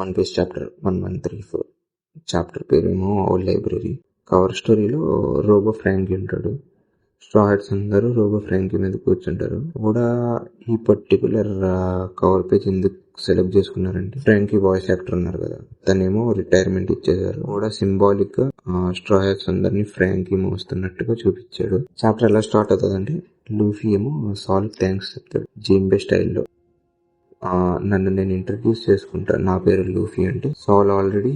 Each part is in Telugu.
One piece chapter one one three four chapter పేరేమో ఓల్డ్ లైబ్రరీ కవర్ స్టోరీలో రోబో ఫ్రాంకీ ఉంటాడు. స్ట్రా హెడ్స్ అందరూ రోబో ఫ్రాంక్ మీద కూర్చుంటారు. కూడా ఈ పర్టికులర్ కవర్ పేజ్ ఎందుకు సెలెక్ట్ చేసుకున్నారంటే ఫ్రాంకీ వాయిస్ యాక్టర్ ఉన్నారు కదా. తనేమో రిటైర్మెంట్ ఇచ్చేసారు కూడా సింబాలిక్గా స్ట్రా హెడ్స్ అందరినీ ఫ్రాంకీ మోస్తున్నట్టుగా చూపించాడు. చాప్టర్ ఎలా స్టార్ట్ అవుతుందంటే లూఫీ ఏమో సాల్ థ్యాంక్స్ చెప్తాడు. జింబే స్టైల్లో నన్ను నేను ఇంట్రడ్యూస్ చేసుకుంటా. నా పేరు లూఫీ అంటే సో ఆల్రెడీ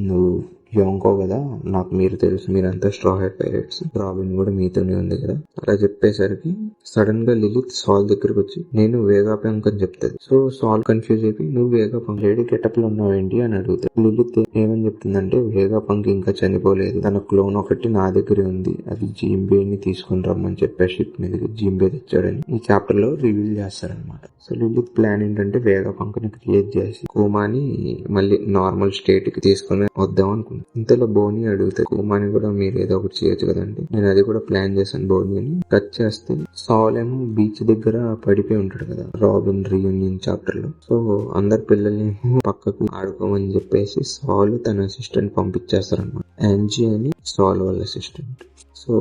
నువ్వు యోంకో కదా? నాకు మీరు తెలుసు మీరంతా స్ట్రా హెడ్ పైరెట్స్ రాబిన్ కూడా మీతోనే ఉంది కదా? అలా చెప్పేసరికి సడన్గా లిలిత్ సాల్ దగ్గరకు వచ్చి నేను వేగా పంక్ అని చెప్తాది. సో సాల్ కన్ఫ్యూజ్ అయిపోయి నువ్వు వేగా పంక్ లేడీ గెటప్లో ఉన్నావేంటి అని అడుగుతాడు లిలిత్ ఏమని చెప్తుందంటే వేగా పంక్ ఇంకా చనిపోలేదు. తన క్లోన్ ఒకటి నా దగ్గరే ఉంది. అది జింబేని తీసుకుని రమ్మని చెప్పే షిప్ మీదకి జీంబే తెచ్చాడని ఈ చాప్టర్లో రివీల్ చేస్తారనమాట సో లిలిత్ ప్లాన్ ఏంటంటే వేగా పంక్ని క్రియేట్ చేసి కోమాని మళ్ళీ నార్మల్ స్టేట్కి తీసుకుని వద్దాం అనుకుంటున్నాను ఇంతలో బోని అడిగితే కోమాని కూడా మీరు ఏదో ఒకటి చేయొచ్చు కదండి. నేను అది కూడా ప్లాన్ చేశాను బోని అని కట్ చేస్తే సాల్ ఏమో బీచ్ దగ్గర పడిపోయి ఉంటాడు కదా రాబిన్ రీయూనియన్ చాప్టర్లో సో అందరు పిల్లల్ని పక్కకు ఆడుకోమని చెప్పేసి సాల్ తన అసిస్టెంట్ పంపించేస్తారనమాట యాంజీ అని సాల్ వాళ్ళ అసిస్టెంట్. సో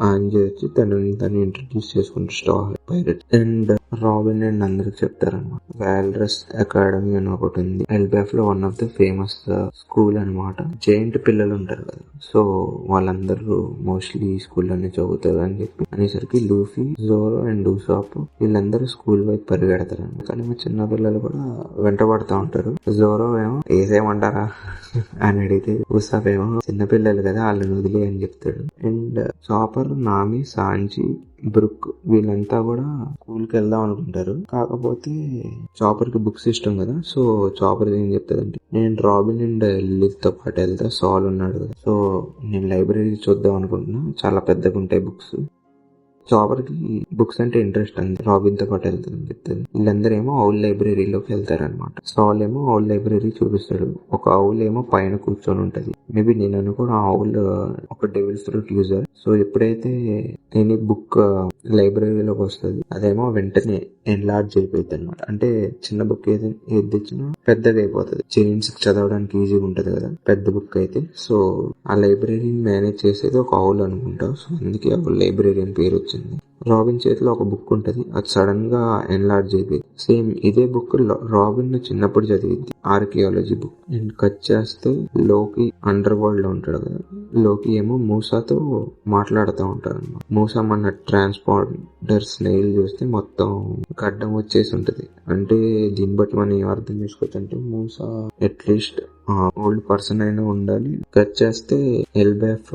ఆంజీ వచ్చి తనని తను ఇంట్రడ్యూస్ చేసుకుంటాడు star pirate. And Robin and అందరికి చెప్తారనమాట వాల్రస్ అకాడమీ అని ఒకటి ఉంది. ఎల్బాఫ్లో one of the famous school అన్నమాట. జైంట్ పిల్లలు ఉంటారు కదా. సో వాళ్ళందరూ మోస్ట్లీ స్కూల్ స్కూల్లోనే చదువుతారు అని చెప్పి అనేసరికి లూఫీ జోరో అండ్ డూసాప్ వీళ్ళందరూ స్కూల్ వైపు పరిగెడతారు కానీ మా చిన్న పిల్లలు కూడా వెంట పడుతూ ఉంటారు. జోరో ఏమో ఏసేమంటారా? అని అడిగితే డూసాప్ ఏమో చిన్న పిల్లలు కదా వాళ్ళని వదిలే అని చెప్తాడు. And Chopper Nami Sanji Brook వీళ్ళంతా కూడా స్కూల్కి వెళ్దాం అనుకుంటారు. కాకపోతే చాపర్కి బుక్స్ ఇష్టం కదా సో చాపర్ ఏం చెప్తాదంటే నేను రాబిన్ అండ్ లిత్తో పాటు వెళ్తా సాల్ ఉన్నాడు కదా. సో నేను లైబ్రరీ చూద్దాం అనుకుంటున్నా. చాలా పెద్దగా ఉంటాయి బుక్స్ చాపర్కి బుక్స్ అంటే ఇంట్రెస్ట్ అంది. రాబిన్ పాటు వెళ్తాను చెప్తుంది వీళ్ళందరూ ఏమో ఔల్ లైబ్రరీలోకి వెళ్తారనమాట సాల్ ఏమో ఔల్ లైబ్రరీ చూపిస్తాడు ఒక ఔల్ ఏమో పైన కూర్చొని ఉంటది. మేబీ నేను అనుకోవడం ఆ ఔల్ ఒక డెవిల్స్ రూట్ యూజర్. సో ఎప్పుడైతే ఎనీ బుక్ లైబ్రరీలోకి వస్తుంది అదేమో వెంటనే ఎన్లార్జ్ అయిపోయింది అనమాట అంటే చిన్న బుక్ ఏది ఏది తెచ్చినా పెద్దగా అయిపోతుంది. జెయింట్స్ చదవడానికి ఈజీగా ఉంటది కదా పెద్ద బుక్ అయితే. సో ఆ లైబ్రరీని మేనేజ్ చేసేది ఒక ఆవుల్ అనుకుంటా. సో అందుకే ఒక లైబ్రరీ అని పేరు వచ్చింది. to రాబిన్ చేతిలో ఒక బుక్ ఉంటుంది. అది సడన్గా ఎన్లార్జ్ అయిపోయింది. సేమ్ ఇదే బుక్ రాబిన్ చిన్నప్పుడు చదివింది. Archaeology book. అండ్ కట్ చేస్తే లోకి అండర్ వరల్డ్లో ఉంటాడు కదా. లోకి ఏమో మూసాతో మాట్లాడుతూ ఉంటారు అనమాట మూసా మన ట్రాన్స్పోర్టర్ స్నేహిల్ చూస్తే మొత్తం గడ్డం వచ్చేసి ఉంటది. అంటే దీన్ని బట్టి మనం అర్థం చేసుకోవచ్చు అంటే మూసా అట్లీస్ట్ ఓల్డ్ పర్సన్ అయినా ఉండాలి. కట్ చేస్తే ఎల్బెఫ్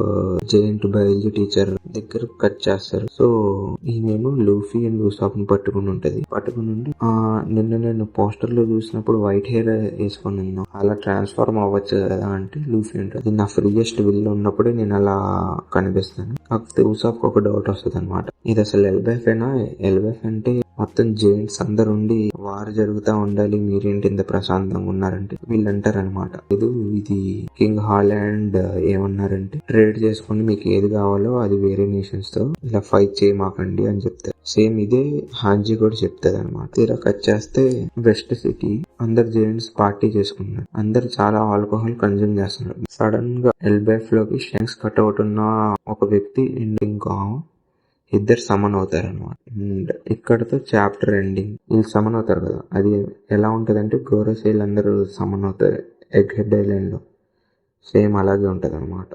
జైంట్ బయాలజీ టీచర్ దగ్గర కట్ చేస్తారు. సో ఈయనేమో లూఫీ అండ్ లూసాప్ పట్టుకుని ఉంటది. పట్టుకుని ఉండి ఆ నిన్న నేను పోస్టర్లో చూసినప్పుడు వైట్ హెయిర్ వేసుకొని ఉన్నాను అలా ట్రాన్స్ఫార్మ్ అవ్వచ్చు కదా అంటే లూఫీ ఉంటుంది నా ఫ్రీయెస్ట్ విల్ ఉన్నప్పుడే నేను అలా కనిపిస్తాను. కాకపోతే ఊసాప్ ఒక డౌట్ వస్తుంది అనమాట ఇది అసలు ఎల్బెఫ్ అయినా ఎల్బెఫ్ అంటే మొత్తం జైంట్స్ అందరు ఉండి వారు జరుగుతా ఉండాలి మీరేంటి ఇంత ప్రశాంతంగా ఉన్నారంటే వీళ్ళు అంటారనమాట ఇది ఇది కింగ్ హాలాండ్ ఏమన్నారంటే ట్రేడ్ చేసుకుని మీకు ఏది కావాలో అది వేరే నేషన్స్తో ఇలా ఫైట్ చేయమాకండి అని చెప్తారు. సేమ్ ఇదే హాంజీ కూడా చెప్తారు అనమాట తీరా కట్ చేస్తే వెస్ట్ సిటీ అందరు జైంట్స్ పార్టీ చేసుకున్నారు అందరు చాలా ఆల్కహాల్ కన్జ్యూమ్ చేస్తున్నారు. సడన్గా ఎల్బెఫ్లోకి షెంక్స్ కట్ ఉన్న ఒక వ్యక్తి ఇంకా ఇద్దరు సమన్ అవుతారు అనమాట అండ్ ఇక్కడతో చాప్టర్ ఎండింగ్ వీళ్ళు సమన్ అవుతారు కదా. అది ఎలా ఉంటది అంటే గోరసేల్ అందరూ సమన్ అవుతారు ఎగ్ హెడ్ ఐలాండ్లో సేమ్ అలాగే ఉంటుంది అనమాట